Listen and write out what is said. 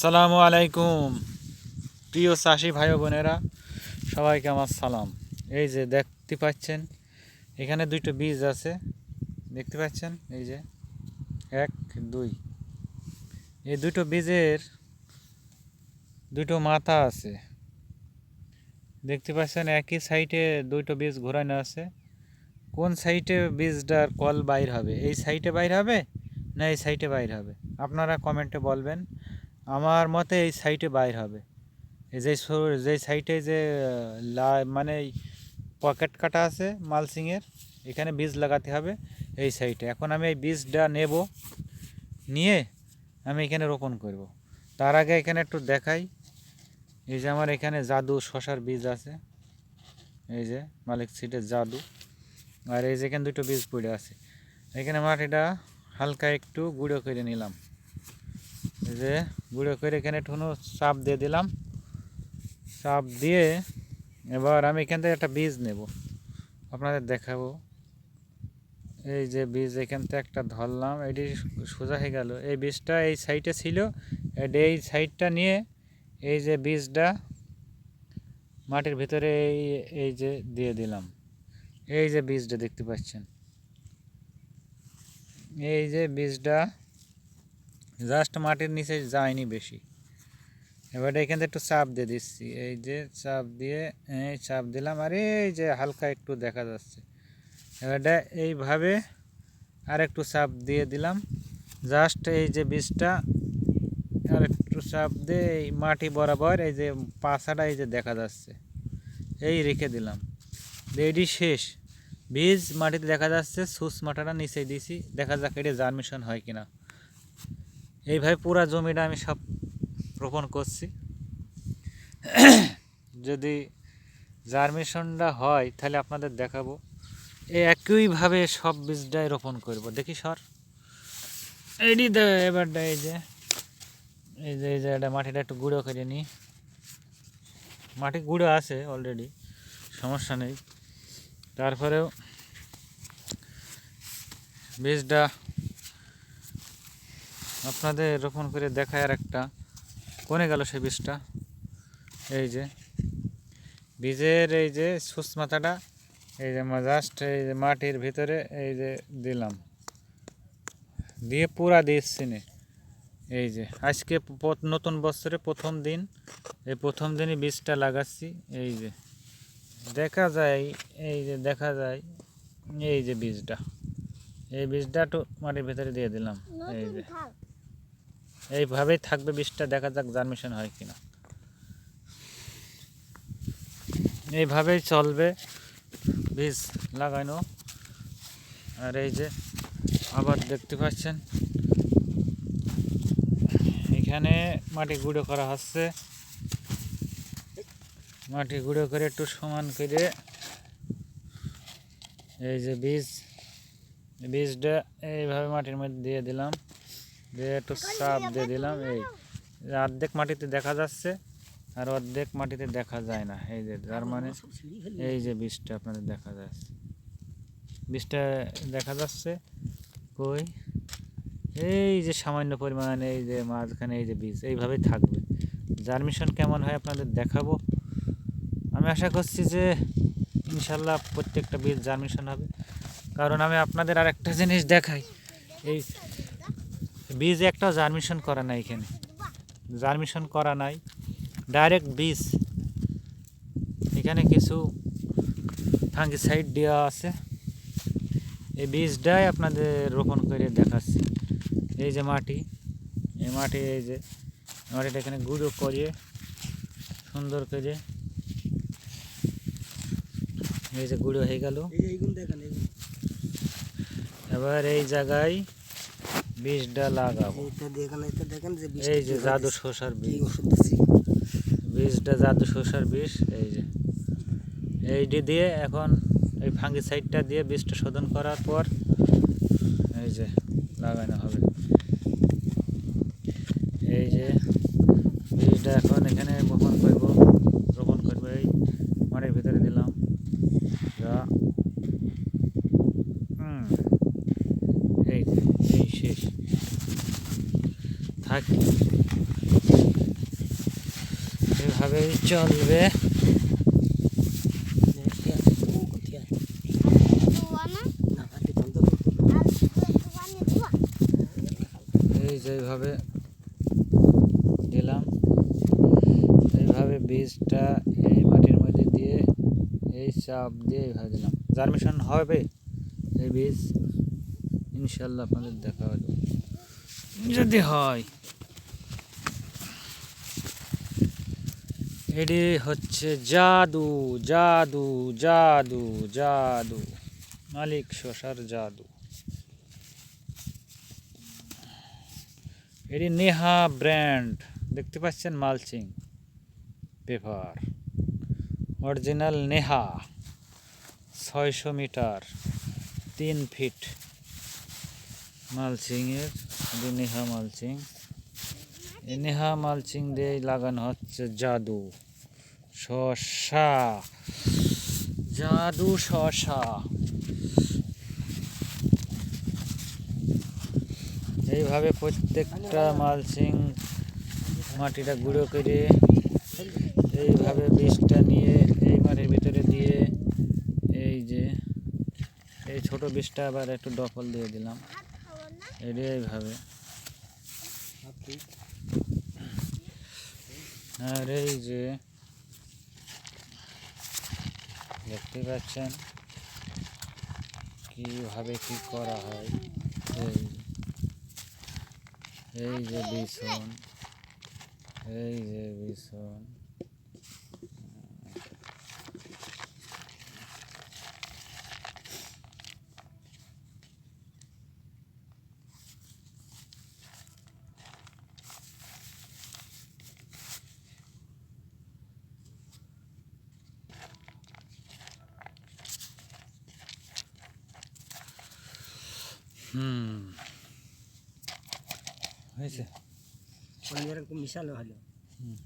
সালামু আলাইকুম। প্রিয় চাষি ভাই বোনেরা, সবাইকে আমার সালাম। এই যে দেখতে পাচ্ছেন, এখানে দুইটো বীজ আছে। দেখতে পাচ্ছেন? এই যে এক, দুই। এই দুটো বীজের দুটো মাথা আছে। দেখতে পাচ্ছেন, একই সাইডে দুটো বীজ ঘোরানো আছে। কোন সাইডে বীজটার কল বাইর হবে? এই সাইডে বাইর হবে না এই সাইডে বাইর হবে? আপনারা কমেন্টে বলবেন। আমার মতে এই সাইডে বাইর হবে। এই যে যে সাইডে যে, লা মানে পকেট কাটা আছে মালসিংয়ের এখানে বীজ লাগাতে হবে এই সাইডে এখন আমি এই বীজটা নেব, নিয়ে আমি এখানে রোপণ করব। তার আগে এখানে একটু দেখাই। এই যে আমার এখানে জাদু শশার বীজ আছে। এই যে মালিক সিটের জাদু। আর এই যে এখানে দুটো বীজ পড়ে আছে। এখানে মাটিটা হালকা একটু গুঁড়ো করে নিলাম। যে গুঁড়ো করে এখানে ঠুনো চাপ দিয়ে দিলাম। চাপ দিয়ে এবার আমি এখান থেকে একটা বীজ নেব। আপনাদের দেখাবো। এই যে বীজ এখান থেকে একটা ধরলাম, এটি সোজা হয়ে গেল। এই বীজটা এই সাইডে ছিল, এটি এই সাইডটা নিয়ে এই যে বীজটা মাটির ভিতরে এই এই যে দিয়ে দিলাম। এই যে বীজটা দেখতে পাচ্ছেন। এই যে বীজটা জাস্ট মাটির নিচে যায়নি বেশি। এবার এখান একটু চাপ দিয়ে দিচ্ছি। এই যে চাপ দিয়ে, এই চাপ দিলাম আর এই যে হালকা একটু দেখা যাচ্ছে। এবারটা এইভাবে আর একটু চাপ দিয়ে দিলাম। জাস্ট এই যে বীজটা আর একটু চাপ দিয়ে এই মাটি বরাবর এই যে পাছাটা এই যে দেখা যাচ্ছে, এই রেখে দিলাম। এটি শেষ। বীজ মাটিতে দেখা যাচ্ছে সুস মাটাটা নিচে দিয়েছি। দেখা যাক এটা জার্মিশন হয় কিনা। এইভাবে পুরা জমিটা আমি সব রোপণ করছি। যদি জার্মিশনটা হয়, তাহলে আপনাদের দেখাবো। এই একইভাবে সব বীজটাই রোপণ করব। দেখি সর। দে এবারটা এই যে। এই যে এই যে, এটা মাটিটা একটু গুঁড়ো করে নিই। মাটি গুঁড়ো আছে অলরেডি সমস্যা নেই। তারপরেও বীজটা আপনাদের রোপণ করে দেখায় আর একটা কোনে গেল সে বীজটা? এই যে। বীজের এই যে সুস মাথাটা, এই যে জাস্ট এই যে মাটির ভিতরে এই যে দিলাম। দিয়ে পুরা দিচ্ছি এই যে, আজকে নতুন বছরে প্রথম দিন। এই প্রথম দিনই বীজটা লাগাচ্ছি। এই যে, দেখা যায়, এই যে দেখা যায়, এই যে বীজটা। এই বীজটা একটু মাটির ভিতরে দিয়ে দিলাম। এই যে। এইভাবেই থাকবে বীজটা দেখা যাক জার্মিশন হয় কিনা। এইভাবেই চলবে বীজ লাগানো। আর এই যে আবার দেখতে পাচ্ছেন, এখানে মাটি গুঁড়ো করা হচ্ছে। মাটি গুঁড়ো করে একটু সমান করে এই যে বীজ, বীজটা এইভাবে মাটির মধ্যে দিয়ে দিলাম। দিয়ে একটু চাপ দিয়ে দিলাম, এই অর্ধেক মাটিতে দেখা যাচ্ছে আর অর্ধেক মাটিতে দেখা যায় না। এই যে তার মানে এই যে বীজটা আপনাদের দেখা যাচ্ছে। বীজটা দেখা যাচ্ছে কই? এই যে সামান্য পরিমাণ, এই যে মাঝখানে এই যে বীজ, এইভাবেই থাকবে। জার্মিশন কেমন হয় আপনাদের দেখাবো। আমি আশা করছি যে ইনশাল্লাহ প্রত্যেকটা বীজ জার্মিশন হবে। কারণ আমি আপনাদের আর একটা জিনিস দেখাই। এই বীজ একটা জার্মিশন করা নাই এখানে। জার্মিশন করা নাই। ডাইরেক্ট বীজ। এখানে কিছু ফাঙ্গিসাইড দেওয়া আছে। এই বীজটাই আপনাদের রোপণ করে দেখাচ্ছি। এই যে মাটি। এই মাটি এই যে মাটিটা এখানে গুঁড়ো করিয়ে সুন্দর করে এই যে গুঁড়ো হয়ে গেল। এবার এই জায়গায় বীজটা লাগাবো। এইটা দেখেন এটা দেখেন যে বৃষ্টি এই যে জাদু। শসার বীজ ওষুধ দিচ্ছি বীজটা জাদু শসার বীজ এই যে। এইটি দিয়ে এখন এই ফাঙ্গি সাইডটা দিয়ে বীজটা শোধন করার পর এই যে লাগানো হবে। এই যে বীজটা এখন এখানে বপন করব রোপণ করব এই মাটির ভিতরে দিলাম যা হুম এই যে, এই শেষ থাক এইভাবেই চলবে। এই যেভাবে দিলাম। এইভাবে বীজটা এই মাটির মধ্যে দিয়ে এই চাপ দিয়ে এইভাবে দিলাম। জার্মিশন হবে এই বীজ। ইনশাল্লাহ আপনাদের দেখা হবে যদি হয় এটি হচ্ছে জাদু জাদু জাদু জাদু। মালিক শশার জাদু। এটি নেহা ব্র্যান্ড। দেখতে পাচ্ছেন মালচিং। পেপার। অরিজিনাল নেহা। ছয়শো মিটার। তিন ফিট। মালচিংয়ের। এটি নেহা মালচিং। নেহা মালচিং দিয়ে লাগানো হচ্ছে জাদু। শশা, জাদু শশা। এইভাবে প্রত্যেকটা মালচিং মাটিটা গুঁড়ো করে এইভাবে বীজটা নিয়ে এই মাটির ভিতরে দিয়ে এই যে এই ছোট বীজটা আবার একটু ডপল দিয়ে দিলাম। এটি এইভাবে। আর এই যে দেখতে পাচ্ছেন কীভাবে কি করা হয়। এই এই যে বিছন এই যে বিছন হুম হয়েছে মানে এরকম মিশানো হলো হুম।